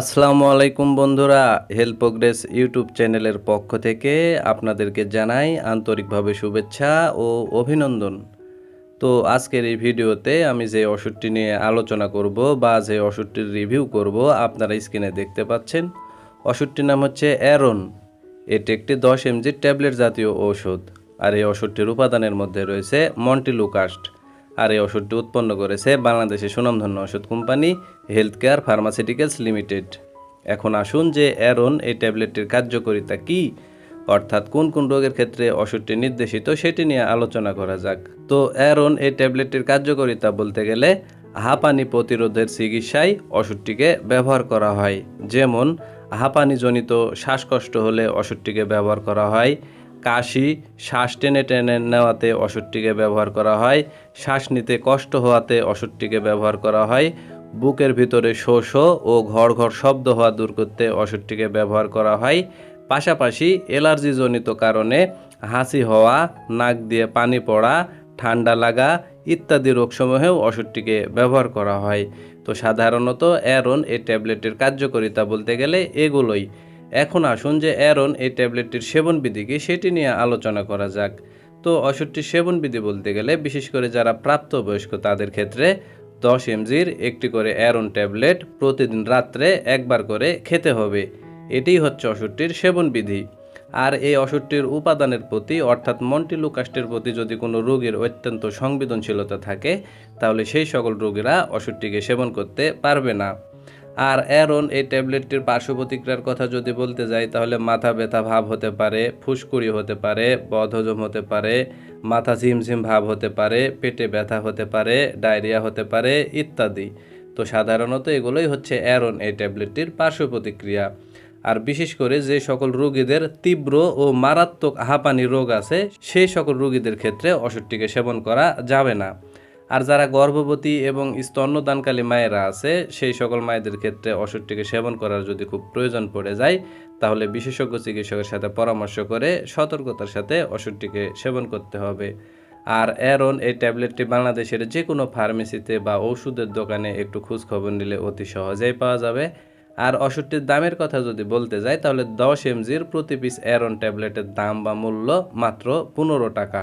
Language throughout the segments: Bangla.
আসসালামু আলাইকুম বন্ধুরা হেলথ প্রোগ্রেস ইউটিউব চ্যানেলের পক্ষ থেকে আপনাদেরকে জানাই আন্তরিকভাবে শুভেচ্ছা ও অভিনন্দন। তো আজকের এই ভিডিওতে আমি যে ওষুধটি নিয়ে আলোচনা করব বা যে ওষুধটির রিভিউ করব, আপনারা স্ক্রিনে দেখতে পাচ্ছেন। ওষুধটির নাম হচ্ছে অ্যারন এটি একটি দশ এমজি ট্যাবলেট জাতীয় ঔষধ আর এই ওষুধটির উপাদানের মধ্যে রয়েছে মন্টিলুকাস্ট আর এই ওষুধটি উৎপন্ন করেছে বাংলাদেশের সুনামধন্য ওষুধ company health care pharmaceuticals limited. এখন আসুন যে অ্যারন এই ট্যাবলেটটির কার্যকারিতা কি, অর্থাৎ কোন কোন রোগের ক্ষেত্রে ওষুধটি নির্দেশিত সেটি নিয়ে আলোচনা করা যাক। তো অ্যারন এই ট্যাবলেটটির কার্যকারিতা বলতে গেলে হাঁপানি প্রতিরোধের চিকিৎসায় ওষুধটিকে ব্যবহার করা হয়। যেমন হাঁপানিজনিত শ্বাসকষ্ট হলে ওষুধটিকে ব্যবহার করা হয় কাশি, শ্বাস টেনে টেনে নেওয়াতে ওষুধটিকে ব্যবহার করা হয়, শ্বাস নিতে কষ্ট হওয়াতে ওষুধটিকে ব্যবহার করা হয়, বুকের ভিতরে শোষ ও ঘর ঘর শব্দ হওয়া দূর করতে ওষুধটিকে ব্যবহার করা হয়, পাশাপাশি অ্যালার্জিজনিত কারণে হাসি হওয়া, নাক দিয়ে পানি পড়া, ঠান্ডা লাগা ইত্যাদি রোগসমূহেও ওষুধটিকে ব্যবহার করা হয়। তো সাধারণত অ্যারন এই ট্যাবলেটের কার্যকারিতা বলতে গেলে এগুলোই। এখন আসুন যে অ্যারন এই ট্যাবলেটটির সেবনবিধি কি সেটি নিয়ে আলোচনা করা যাক। তো ওষুধটির সেবনবিধি বলতে গেলে বিশেষ করে যারা প্রাপ্তবয়স্ক তাদের ক্ষেত্রে দশ এমজির একটি করে অ্যারন ট্যাবলেট প্রতিদিন রাত্রে একবার করে খেতে হবে। এটিই হচ্ছে ওষুধটির সেবনবিধি। আর এই ওষুধটির উপাদানের প্রতি অর্থাৎ মন্টিলুকাস্টের প্রতি যদি কোনো রোগীর অত্যন্ত সংবেদনশীলতা থাকে, তাহলে সেই সকল রোগীরা ওষুধটিকে সেবন করতে পারবে না। আর অ্যারন এই ট্যাবলেটটির পার্শ্ব প্রতিক্রিয়ার কথা যদি বলতে যাই, তাহলে মাথা ব্যথা ভাব হতে পারে, ফুসকুড়ি হতে পারে, বদহজম হতে পারে, মাথা ঝিমঝিম ভাব হতে পারে, পেটে ব্যথা হতে পারে, ডায়রিয়া হতে পারে ইত্যাদি। তো সাধারণত এগুলোই হচ্ছে অ্যারন এই ট্যাবলেটটির পার্শ্ব প্রতিক্রিয়া আর বিশেষ করে যে সকল রোগীদের তীব্র ও মারাত্মক হাঁপানি রোগ আছে, সেই সকল রোগীদের ক্ষেত্রে ওষুধটিকে সেবন করা যাবে না। আর যারা গর্ভবতী এবং স্তন্যদানকালী মায়েরা আছে, সেই সকল মায়েদের ক্ষেত্রে ওষুধটিকে সেবন করার যদি খুব প্রয়োজন পড়ে যায়, তাহলে বিশেষজ্ঞ চিকিৎসকের সাথে পরামর্শ করে সতর্কতার সাথে ওষুধটিকে সেবন করতে হবে। আর অ্যারন এই ট্যাবলেটটি বাংলাদেশের যে কোনো ফার্মেসিতে বা ওষুধের দোকানে একটু খোঁজ খবর নিলে অতি সহজেই পাওয়া যাবে। আর ওষুধটির দামের কথা যদি বলতে যাই, তাহলে দশ এমজির প্রতি পিস অ্যারন ট্যাবলেটের দাম বা মূল্য মাত্র পনেরো টাকা।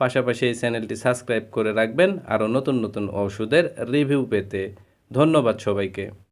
পাশাপাশি এই চ্যানেলটি সাবস্ক্রাইব করে রাখবেন। আরও নতুন নতুন ওষুধের রিভিউ পেতে ধন্যবাদ সবাইকে।